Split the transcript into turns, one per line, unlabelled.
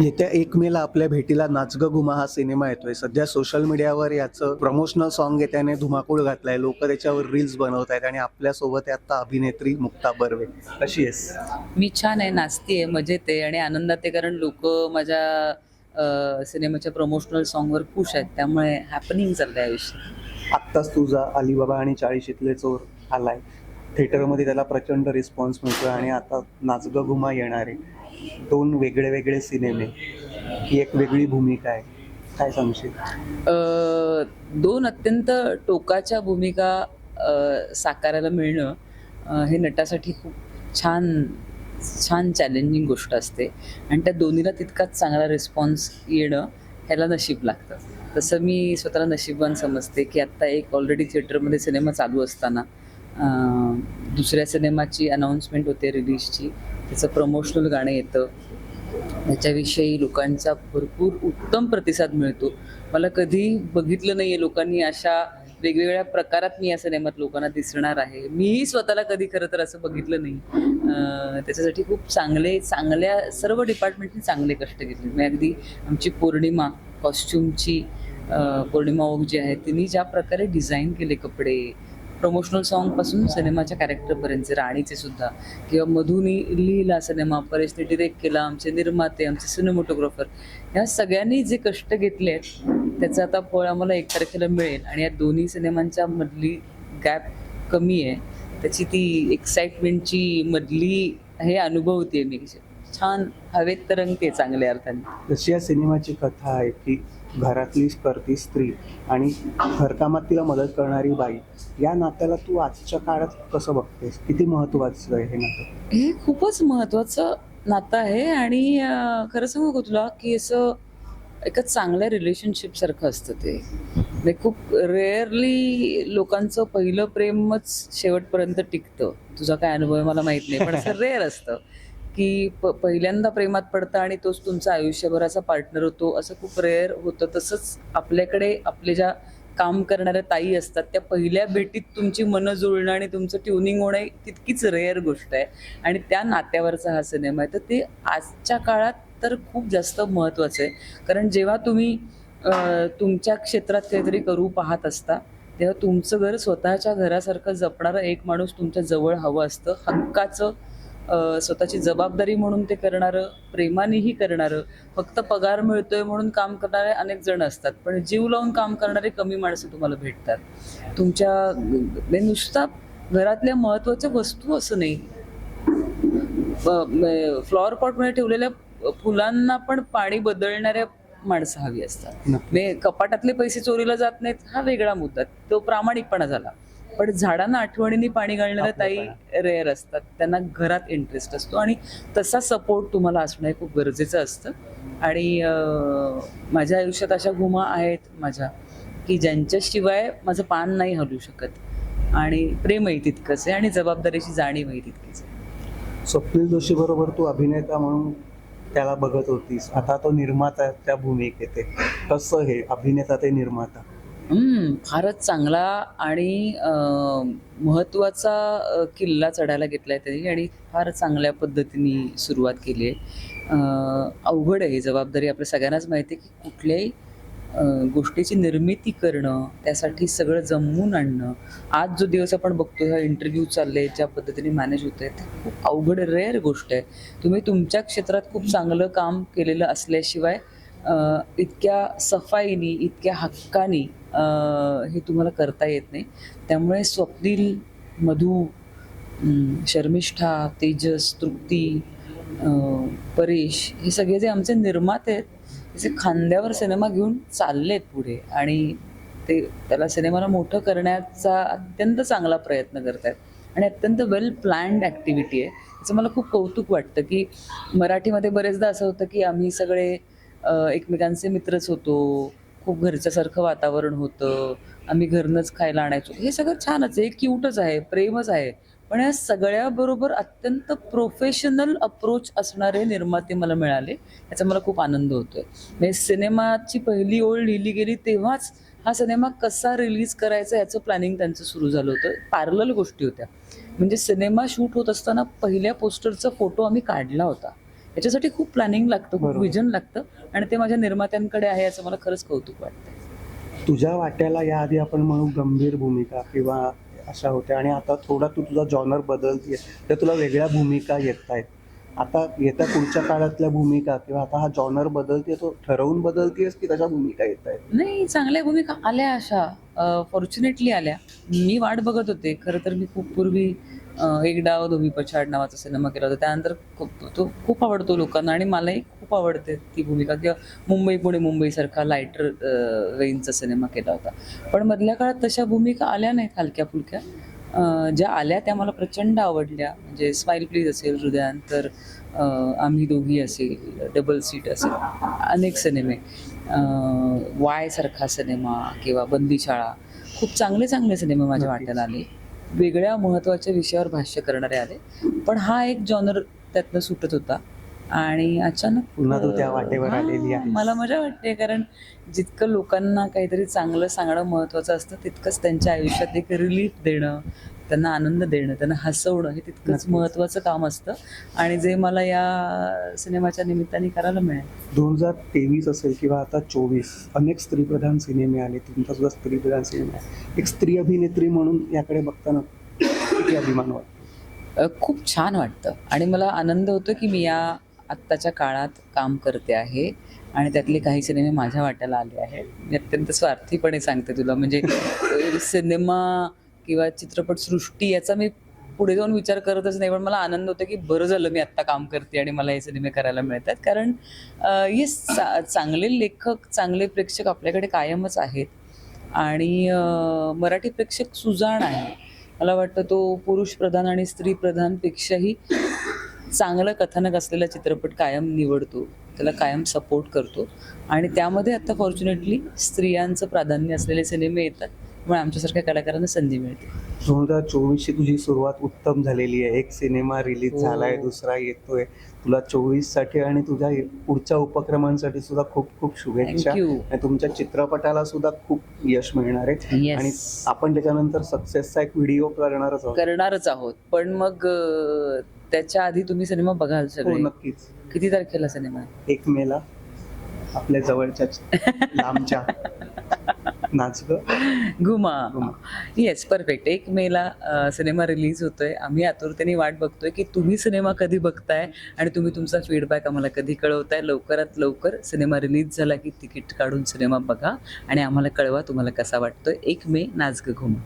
येत्या एक मेला आपल्या भेटीला नाच ग घुमा हा सिनेमा येतोय. सध्या सोशल मीडियावर याचं प्रमोशनल सॉन्ग आहे त्याने धुमाकूळ घातलाय. लोक त्याच्यावर रील्स बनवत आहेत आणि आपल्यासोबत आता अभिनेत्री मुक्ता बर्वे. कशी आहेस?
मी छान आहे नाचती आहे मजेत आहे आणि आनंदात आहे कारण लोक माझ्या सिनेमाच्या प्रमोशनल सॉन्गवर खुश आहेत. त्यामुळे हॅपनिंग चाललंय आयुष्य.
आत्ताच तुझा अलिबाबा आणि चाळीशीतले चोर आलाय. थिएटरमध्ये त्याला प्रचंड रिस्पॉन्स मिळतोय आणि आता नाच ग घुमा येणार आहे. दोन वेगळे वेगळे सिनेमे. ही एक वेगळी भूमिका आहे. काय सांगशील?
दोन अत्यंत टोकाच्या भूमिका साकारायला मिळणं हे नटासाठी खूप छान छान चॅलेंजिंग गोष्ट असते. आणि त्या दोन्हीला तितकाच चांगला रिस्पॉन्स येणं ह्याला नशीब लागतं. तसं मी स्वतःला नशीबवान समजते की आत्ता एक ऑलरेडी थिएटरमध्ये सिनेमा चालू असताना दुसऱ्या सिनेमाची अनाऊन्समेंट होते रिलीजची त्याचं प्रमोशनल गाणं येतं. त्याच्याविषयी लोकांचा भरपूर उत्तम प्रतिसाद मिळतो. मला कधी बघितलं नाही आहे लोकांनी अशा वेगवेगळ्या प्रकारात मी या सिनेमात लोकांना दिसणार आहे. मीही स्वतःला कधी खरं तर असं बघितलं नाही. त्याच्यासाठी खूप चांगले चांगल्या सर्व डिपार्टमेंटने चांगले कष्ट घेतले. मी अगदी आमची पौर्णिमा कॉस्ट्युमची पौर्णिमा ओक जी आहे तिने ज्या प्रकारे डिझाईन केले कपडे प्रमोशनल सॉन्गपासून सिनेमाच्या कॅरेक्टरपर्यंतचे राणीचे सुद्धा. किंवा मधुनी लिहिला सिनेमा परेशने डिरेक्ट केला आमचे निर्माते आमचे सिनेमोटोग्राफर ह्या सगळ्यांनी जे कष्ट घेतले आहेत त्याचं आता फळ आम्हाला एक तारखेला मिळेल. आणि या दोन्ही सिनेमांच्या मधली गॅप कमी आहे. त्याची ती एक्साइटमेंटची मधली हे अनुभवते मी छान हवेत तरंगते चांगल्या अर्थाने.
जशी या सिनेमाची कथा आहे की घरातली करती स्त्री आणि घरकामात तिला मदत करणारी बाई या नात्याला तू आजच्या काळात कसं बघतेस? किती महत्वाचं आहे हे नातं?
हे खूपच महत्वाचं नातं आहे आणि अं, खरं सांगू का तुला की असं एका चांगल्या रिलेशनशिप सारखं असतं ते. म्हणजे खूप रेअरली लोकांचं पहिलं प्रेमच शेवटपर्यंत टिकतं. तुझा काय अनुभव आहे मला माहीत नाही पण असं रेअर असतं. की प पहिल्यांदा प्रेमात पडतं आणि तोच तुमचा आयुष्यभराचा पार्टनर होतो असं खूप रेअर होतं. तसंच आपल्याकडे आपले ज्या काम करणाऱ्या ताई असतात त्या पहिल्या भेटीत तुमची मनं जुळणं आणि तुमचं ट्युनिंग होणं तितकीच रेअर गोष्ट आहे. आणि त्या नात्यावरचा हा सिनेमा आहे. तर ते आजच्या काळात तर खूप जास्त महत्त्वाचं आहे. कारण जेव्हा तुम्ही तुमच्या क्षेत्रात काहीतरी करू पाहत असता तेव्हा तुमचं घर स्वतःच्या घरासारखं जपणारं एक माणूस तुमच्या जवळ हवं असतं. हक्काचं स्वतःची जबाबदारी म्हणून ते करणारं प्रेमानेही करणारं फक्त पगार मिळतोय म्हणून काम करणारे अनेक जण असतात. पण जीव लावून काम करणारे कमी माणसं तुम्हाला भेटतात. तुमच्या म्हणजे नुसता घरातल्या महत्त्वाच्या वस्तू असं नाही. फ्लॉवर पॉटमध्ये ठेवलेल्या फुलांना पण पाणी बदलणाऱ्या माणसं हवी असतात. म्हणजे कपाटातले पैसे चोरीला जात नाहीत हा वेगळा मुद्दा. तो प्रामाणिकपणा झाला. पण झाडांना आठवणीने पाणी घालणाऱ्या ताई रेअर असतात. त्यांना घरात इंटरेस्ट असतो. आणि तसा सपोर्ट तुम्हाला असणं हे खूप गरजेचं असतं. आणि माझ्या आयुष्यात अशा घुमा आहेत माझ्या की ज्यांच्याशिवाय माझं पान नाही हलू शकत. आणि प्रेमही तितकंच आहे आणि जबाबदारीची जाणीवही तितकीच आहे.
स्वप्नील जोशी बरोबर तू अभिनेता म्हणून त्याला बघत होतीस. आता तो निर्माता त्या भूमिकेत आहे. कसं हे अभिनेता ते निर्माता?
फारच चांगला आणि महत्त्वाचा किल्ला चढायला घेतला आहे त्यांनी आणि फार चांगल्या पद्धतीने सुरुवात केली आहे. अवघड आहे जबाबदारी. आपल्या सगळ्यांनाच माहिती आहे की कुठल्याही गोष्टीची निर्मिती करणं त्यासाठी सगळं जमवून आणणं. आज जो दिवस आपण बघतो हा इंटरव्ह्यू चालले ज्या पद्धतीने मॅनेज होत आहे ते खूप अवघड रेअर गोष्ट आहे. तुम्ही तुमच्या क्षेत्रात खूप चांगलं काम केलेलं असल्याशिवाय इतक्या सफाईनी इतक्या हक्कानी हे तुम्हाला करता येत नाही. त्यामुळे स्वप्नील मधू शर्मिष्ठा तेजस तृप्ती परेश हे सगळे जे आमचे निर्माते आहेत त्याचे खांद्यावर सिनेमा घेऊन चाललेत पुढे आणि ते त्याला सिनेमाला मोठं करण्याचा अत्यंत चांगला प्रयत्न करत आहेत आणि अत्यंत वेल प्लॅन्ड ॲक्टिव्हिटी आहे. त्याचं मला खूप कौतुक वाटतं की मराठीमध्ये बरेचदा असं होतं की आम्ही सगळे एकमेकांचे मित्रच होतो. खूप घरच्यासारखं वातावरण होतं. आम्ही घरनंच खायला आणायचो. हे सगळं छानच आहे. क्यूटच आहे. प्रेमच आहे. पण या सगळ्याबरोबर अत्यंत प्रोफेशनल अप्रोच असणारे निर्माते मला मिळाले. याचा मला खूप आनंद होतोय. म्हणजे सिनेमाची पहिली ओळ लिहिली गेली तेव्हाच हा सिनेमा कसा रिलीज करायचा याचं प्लॅनिंग त्यांचं सुरू झालं होतं. पॅरल गोष्टी होत्या. म्हणजे सिनेमा शूट होत असताना पहिल्या पोस्टरचा फोटो आम्ही काढला होता. याच्यासाठी खूप प्लॅनिंग लागतं खूप. विजन लागतं आणि ते माझ्या निर्मात्यांकडे आहे याचं मला खरंच कौतुक वाटतं
तुझ्या वाट्याला याआधी आपण म्हणू गंभीर भूमिका किंवा अशा होत्या आणि आता थोडा तू तुझा जॉनर बदलतीये तर तुला वेगळ्या भूमिका येत आहेत आता येत्या पुढच्या काळातल्या भूमिका किंवा आता हा जॉनर बदलते तो ठरवून बदलतेस की त्याच्या भूमिका येत आहेत
नाही चांगल्या भूमिका आल्या अशा. फॉर्च्युनेटली आल्या. मी वाट बघत होते. खरं तर मी खूप पूर्वी एक डाव धोबी पछाड नावाचा सिनेमा केला होता. त्यानंतर खूप तो खूप आवडतो लोकांना आणि मलाही खूप आवडते ती भूमिका. किंवा मुंबई पुणे मुंबईसारखा लायटर रेंजचा सिनेमा केला होता. पण मधल्या काळात तशा भूमिका आल्या नाहीत हलक्या फुलक्या. ज्या आल्या त्या मला प्रचंड आवडल्या. म्हणजे स्माईल प्लीज असेल हृदयांतर आम्ही दोघी असेल डबल सीट असेल अनेक सिनेमे. अं, वाय सारखा सिनेमा किंवा बंदीशाळा खूप चांगले चांगले सिनेमे माझ्या. वाट्याला आले. वेगळ्या महत्त्वाच्या विषयावर भाष्य करणारे आले पण हा एक जॉनर त्यातनं सुटत होता आणि अचानक
पुन्हा तू त्या वाटेवर आलेली आहेस.
मला मजा वाटते कारण जितकं लोकांना काहीतरी चांगलं सांगणं महत्त्वाचं असतं तितकंच त्यांच्या आयुष्यात एक रिलीफ देणं त्यांना आनंद देणं त्यांना हसवणं हे तितकंच. महत्त्वाचं काम असतं. आणि जे मला या सिनेमाच्या निमित्ताने करायला मिळेल.
दोन हजार तेवीस असेल किंवा आता चोवीस अनेक स्त्रीप्रधान सिनेमे आले तुमचा सुद्धा स्त्रीप्रधान सिनेमा आहे. एक स्त्री अभिनेत्री म्हणून याकडे बघताना किती अभिमान वाटतो?
खूप छान वाटतं. आणि मला आनंद होतो की मी या आत्ताच्या काळात काम करते आहे आणि त्यातले काही सिनेमे माझ्या वाट्याला आले आहेत. मी अत्यंत स्वार्थीपणे सांगते तुला. म्हणजे सिनेमा किंवा चित्रपटसृष्टी याचा मी पुढे जाऊन विचार करतच नाही पण मला आनंद होतो की बरं झालं मी आत्ता काम करते आणि मला हे सिनेमे करायला मिळतात. कारण हे चांगले लेखक चांगले प्रेक्षक आपल्याकडे कायमच आहेत. आणि मराठी प्रेक्षक सुजाण आहे. मला वाटतं तो पुरुष प्रधान आणि स्त्री प्रधानपेक्षाही चांगलं कथानक असलेला चित्रपट कायम निवडतो. त्याला कायम सपोर्ट करतो. आणि त्यामध्ये आता फॉर्च्युनेटली स्त्रियांचं प्राधान्य असलेले सिनेमे येतात. त्यामुळे आमच्यासारख्या कलाकारांना संधी मिळते.
दोन हजार चोवीसची तुझी सुरुवात उत्तम झालेली आहे. एक सिनेमा रिलीज
हो.
झालाय दुसरा येतोय. तुला चोवीससाठी आणि तुझ्या पुढच्या उपक्रमांसाठी सुद्धा खूप खूप शुभेच्छा. आणि तुमच्या चित्रपटाला सुद्धा खूप यश मिळणार आहे. आणि आपण त्याच्यानंतर सक्सेसचा एक व्हिडिओ करणारच आहोत.
करणारच आहोत. पण मग अं, त्याच्या आधी तुम्ही सिनेमा बघाल
हो
सगळे.
नक्कीच.
किती तारखेला सिनेमा आहे?
एक मेला आपल्या जवळच्या लांबच्या. नाचग.
घुमा. येस परफेक्ट एक मेला सिनेमा रिलीज होतोय. आम्ही आतुरतेने वाट बघतोय की तुम्ही सिनेमा कधी बघताय आणि तुम्ही तुमचा फीडबॅक आम्हाला कधी कळवताय. लवकरात लवकर सिनेमा रिलीज झाला की तिकीट काढून सिनेमा बघा आणि आम्हाला कळवा तुम्हाला कसा वाटतोय. एक मे नाचग घुमा.